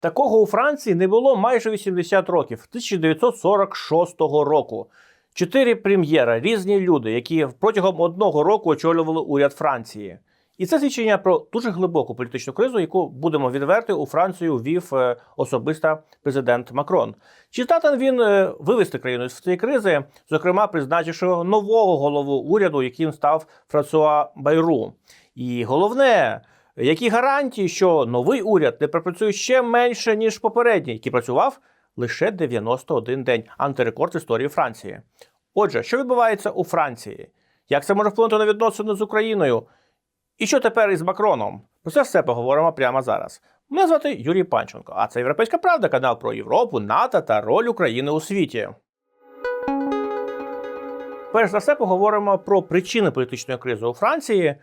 Такого у Франції не було майже 80 років, 1946 року. Чотири прем'єра, різні люди, які протягом одного року очолювали уряд Франції. І це свідчення про дуже глибоку політичну кризу, яку будемо відверти у Францію ввів е, особисто президент Макрон. Чи здатен він е, вивести країну з цієї кризи, зокрема призначивши нового голову уряду, яким став Франсуа Байру. І головне, які гарантії, що новий уряд не пропрацює ще менше ніж попередній, який працював лише 91 день, антирекорд історії Франції. Отже, що відбувається у Франції? Як це може вплинути на відносини з Україною? І що тепер із Макроном? Про це все поговоримо прямо зараз. Мене звати Юрій Панченко, а це Європейська Правда, канал про Європу, НАТО та роль України у світі. Перш за все, поговоримо про причини політичної кризи у Франції.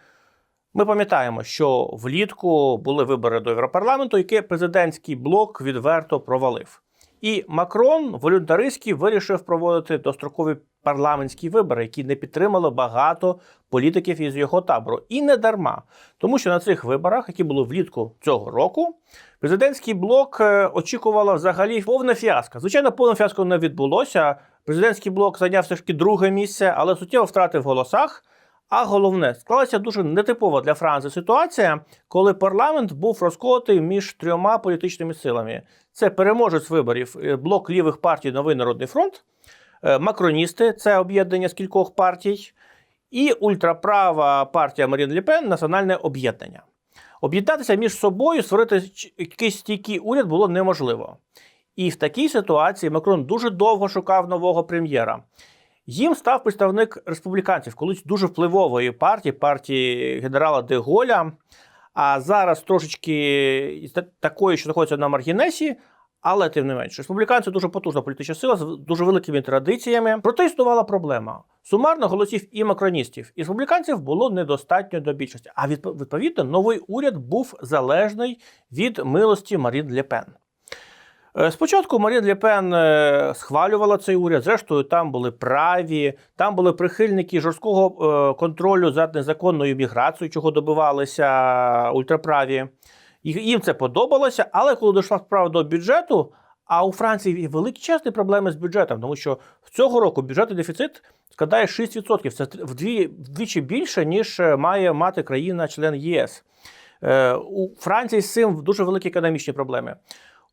Ми пам'ятаємо, що влітку були вибори до Європарламенту, яке президентський блок відверто провалив. І Макрон волюнтаристський вирішив проводити дострокові парламентські вибори, які не підтримало багато політиків із його табору. І не дарма, тому що на цих виборах, які були влітку цього року, президентський блок е, очікувало взагалі повне фіаско. Звичайно, повне фіаско не відбулося. Президентський блок зайняв все ж таки друге місце, але суттєво втратив в голосах. А головне, склалася дуже нетипова для Франції ситуація, коли парламент був розколотий між трьома політичними силами: це переможець виборів е, блок лівих партій Новий Народний фронт, е, макроністи це об'єднання з кількох партій, і ультраправа партія Марін Ле Пен Національне об'єднання. Об'єднатися між собою, створити якийсь стійкий уряд було неможливо. І в такій ситуації Макрон дуже довго шукав нового прем'єра. Їм став представник республіканців, колись дуже впливової партії, партії генерала де Голля, а зараз трошечки та- такої, що знаходиться на маргінесі. Але тим не менше, республіканці дуже потужна політична сила з дуже великими традиціями. Проте існувала проблема. Сумарно голосів і макроністів, і республіканців було недостатньо до більшості. А відповідно, новий уряд був залежний від милості Марін Ле Пен. Е, Спочатку Марін Ле Пен е, схвалювала цей уряд. Зрештою, там були праві, там були прихильники жорсткого е, контролю за незаконною міграцією, чого добивалися ультраправі. Їм це подобалося, але коли дійшла справа до бюджету, а у Франції величезні проблеми з бюджетом, тому що в цього року бюджетний дефіцит складає 6%. Це вдві, вдвічі більше, ніж е, має мати країна-член ЄС. Е, У Франції з цим дуже великі економічні проблеми.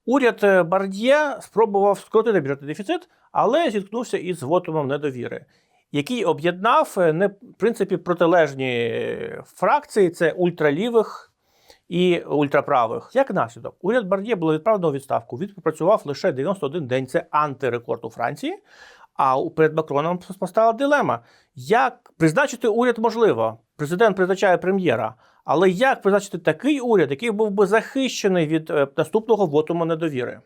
Уряд е, Бард'є спробував скоротити бюджетний дефіцит, але зіткнувся із вотумом недовіри, який об'єднав е, не в принципі протилежні е, фракції: це ультралівих і ультраправих. Як наслідок, уряд Бард'є було відправлено у відставку. Він попрацював лише 91 день. Це антирекорд у Франції. А перед Макроном постала дилема: як призначити уряд можливо? Президент призначає прем'єра. Але як призначити такий уряд, який був би захищений від е, наступного вотуму недовіри?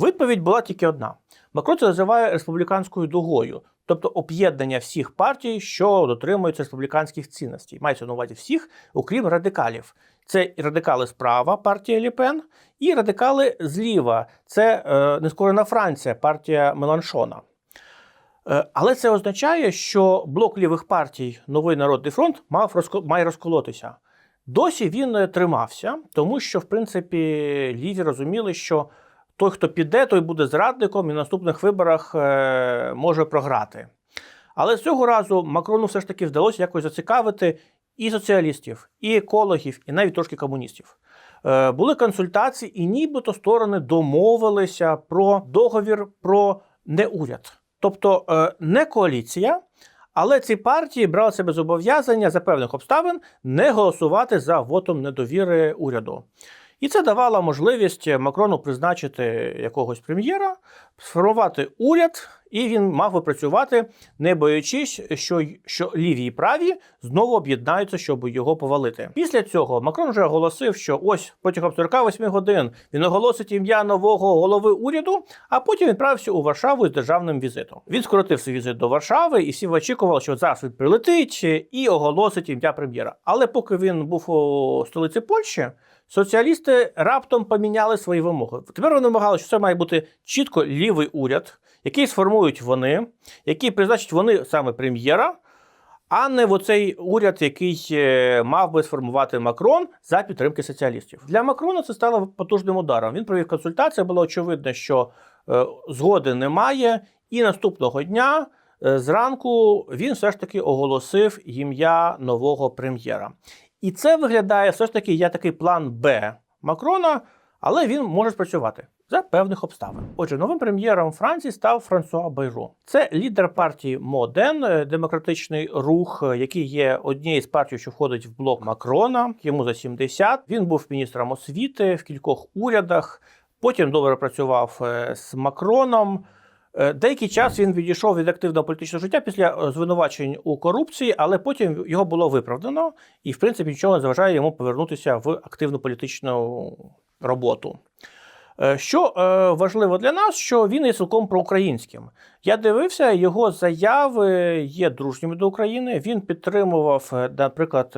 Відповідь була тільки одна: Макрон це називає республіканською дугою, тобто об'єднання всіх партій, що дотримуються республіканських цінностей. Мається на увазі всіх, окрім радикалів. Це радикали справа, партія Ліпен, і радикали зліва. Це е, нескорена Франція, партія Меланшона. Е, Але це означає, що блок лівих партій Новий Народний фронт мав розко- має розколотися. Досі він тримався, тому що, в принципі, ліві розуміли, що той, хто піде, той буде зрадником і на наступних виборах е, може програти. Але цього разу Макрону все ж таки вдалося якось зацікавити і соціалістів, і екологів, і навіть трошки комуністів. Е, були консультації, і нібито сторони домовилися про договір про неуряд. Тобто е, не коаліція, але ці партії брали себе зобов'язання за певних обставин не голосувати за вотом недовіри уряду. І це давало можливість Макрону призначити якогось прем'єра, сформувати уряд, і він мав би працювати, не боячись, що, що ліві і праві знову об'єднаються, щоб його повалити. Після цього Макрон вже оголосив, що ось протягом 48 годин він оголосить ім'я нового голови уряду, а потім відправився у Варшаву з державним візитом. Він скоротив свій візит до Варшави, і всі очікували, що зараз він прилетить і оголосить ім'я прем'єра. Але поки він був у столиці Польщі. Соціалісти раптом поміняли свої вимоги. Тепер вони вимагали, що це має бути чітко лівий уряд, який сформують вони, який призначать вони саме прем'єра. а не в оцей уряд, який е, мав би сформувати Макрон за підтримки соціалістів. Для Макрона це стало потужним ударом. Він провів консультації. Було очевидно, що е, згоди немає, і наступного дня. е, Зранку він все ж таки оголосив ім'я нового прем'єра. І це виглядає все ж таки, є такий план Б Макрона, але він може спрацювати за певних обставин. Отже, новим прем'єром Франції став Франсуа Байру. Це лідер партії Моден, е, демократичний рух, е, який є однією з партій, що входить в блок Макрона. Йому за 70. Він був міністром освіти в кількох урядах. Потім добре працював е, з Макроном. Е, Деякий час він відійшов від активного політичного життя після е, звинувачень у корупції, але потім його було виправдано, і в принципі нічого не заважає йому повернутися в активну політичну роботу. Е, Що е, важливо для нас, що він є цілком проукраїнським. Я дивився, його заяви є дружніми до України. Він підтримував, е, наприклад,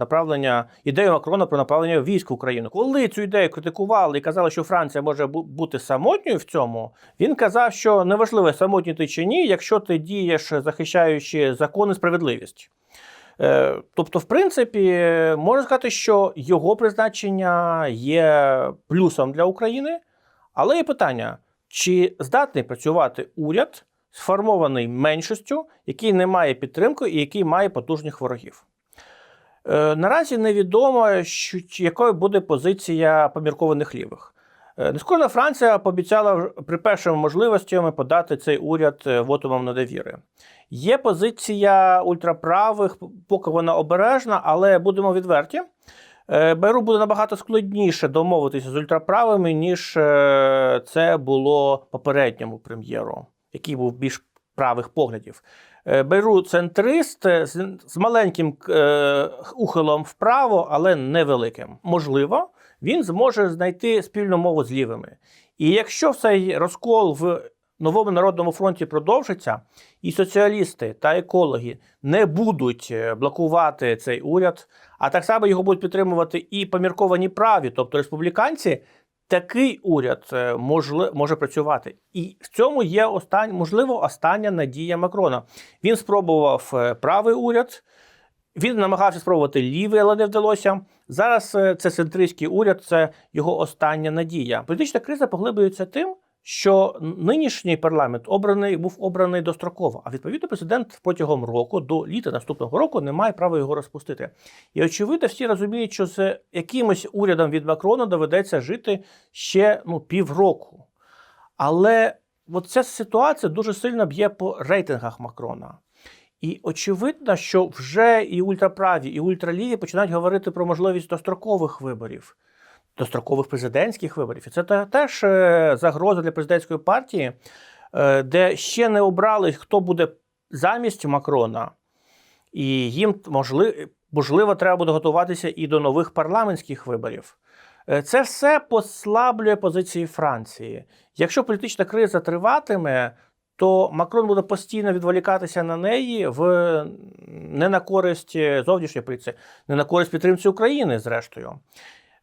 направлення ідею Макрона про направлення військ в Україну. Коли цю ідею критикували і казали, що Франція може бути самотньою в цьому, він казав, що неважливо, самотній ти чи ні, якщо ти дієш захищаючи закон і справедливість. Тобто, в принципі, можна сказати, що його призначення є плюсом для України, але є питання: чи здатний працювати уряд, сформований меншістю, який не має підтримки і який має потужних ворогів? Е, Наразі невідомо, що, якою буде позиція поміркованих лівих. Е, Нескорена Франція пообіцяла при першому можливості подати цей уряд е, вотумом недовіри. Є позиція ультраправих, поки вона обережна, але будемо відверті. Е, Беру буде набагато складніше домовитися з ультраправими, ніж е, це було попередньому прем'єру, який був більш правих поглядів. Е, Беру центрист з, маленьким ухилом вправо, але невеликим. Можливо, він зможе знайти спільну мову з лівими. І якщо цей розкол в новому народному фронті продовжиться, і соціалісти та екологи не будуть е, блокувати цей уряд, а так само його будуть підтримувати і помірковані праві, тобто республіканці. Такий уряд е, можли, може працювати, і в цьому є остань, можливо остання надія Макрона. Він спробував е, правий уряд, він намагався спробувати лівий, але не вдалося. Зараз це центристський уряд, це його остання надія. Політична криза поглиблюється тим, що нинішній парламент обраний був обраний достроково. А відповідно, президент протягом року до літа наступного року не має права його розпустити. І очевидно, всі розуміють, що з якимось урядом від Макрона доведеться жити ще ну, півроку. Але от ця ситуація дуже сильно б'є по рейтингах Макрона. І очевидно, що вже і ультраправі, і ультраліві починають говорити про можливість дострокових виборів, дострокових президентських виборів. І це теж е, загроза для президентської партії, е, де ще не обрали, хто буде замість Макрона, і їм можливо, треба буде готуватися і до нових парламентських виборів. Е, Це все послаблює позиції Франції. Якщо політична криза триватиме, то Макрон буде постійно відволікатися на неї в не на користь зовнішньої політики, не на користь підтримці України, зрештою.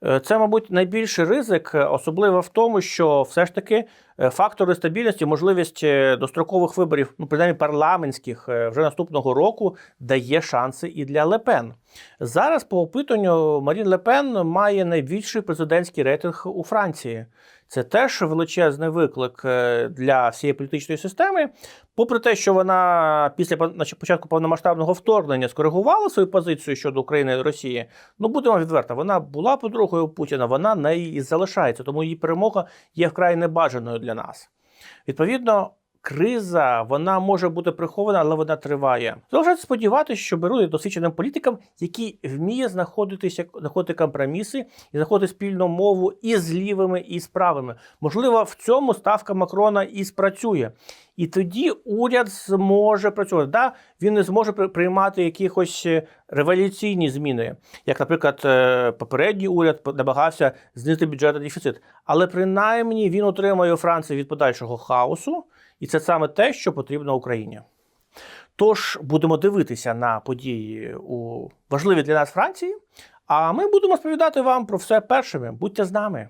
Е, Це, мабуть, найбільший ризик, е, особливо в тому, що все ж таки е, фактори стабільності, можливість дострокових виборів, ну принаймні парламентських, вже наступного року дає шанси і для Лепен. Зараз, по опитанню, Марін Лепен має найбільший президентський рейтинг у Франції. Це теж величезний виклик для всієї політичної системи. Попри те, що вона після початку повномасштабного вторгнення скоригувала свою позицію щодо України і Росії, ну будемо відверто, вона була подругою Путіна, вона нею і залишається, тому її перемога є вкрай небажаною для нас. Відповідно, криза вона може бути прихована, але вона триває. Залишається сподіватися, що беруть досвідченим політикам, який вміє знаходитися, знаходити компроміси і знаходити спільну мову і з лівими, і з правими. Можливо, в цьому ставка Макрона і спрацює. І тоді уряд зможе працювати. Да, він не зможе при- приймати якихось е, революційні зміни, як, наприклад, е, попередній уряд намагався знизити бюджетний дефіцит. Але принаймні він отримає у Франції від подальшого хаосу, і це саме те, що потрібно Україні. Тож будемо дивитися на події у важливі для нас Франції. А ми будемо розповідати вам про все першими. Будьте з нами.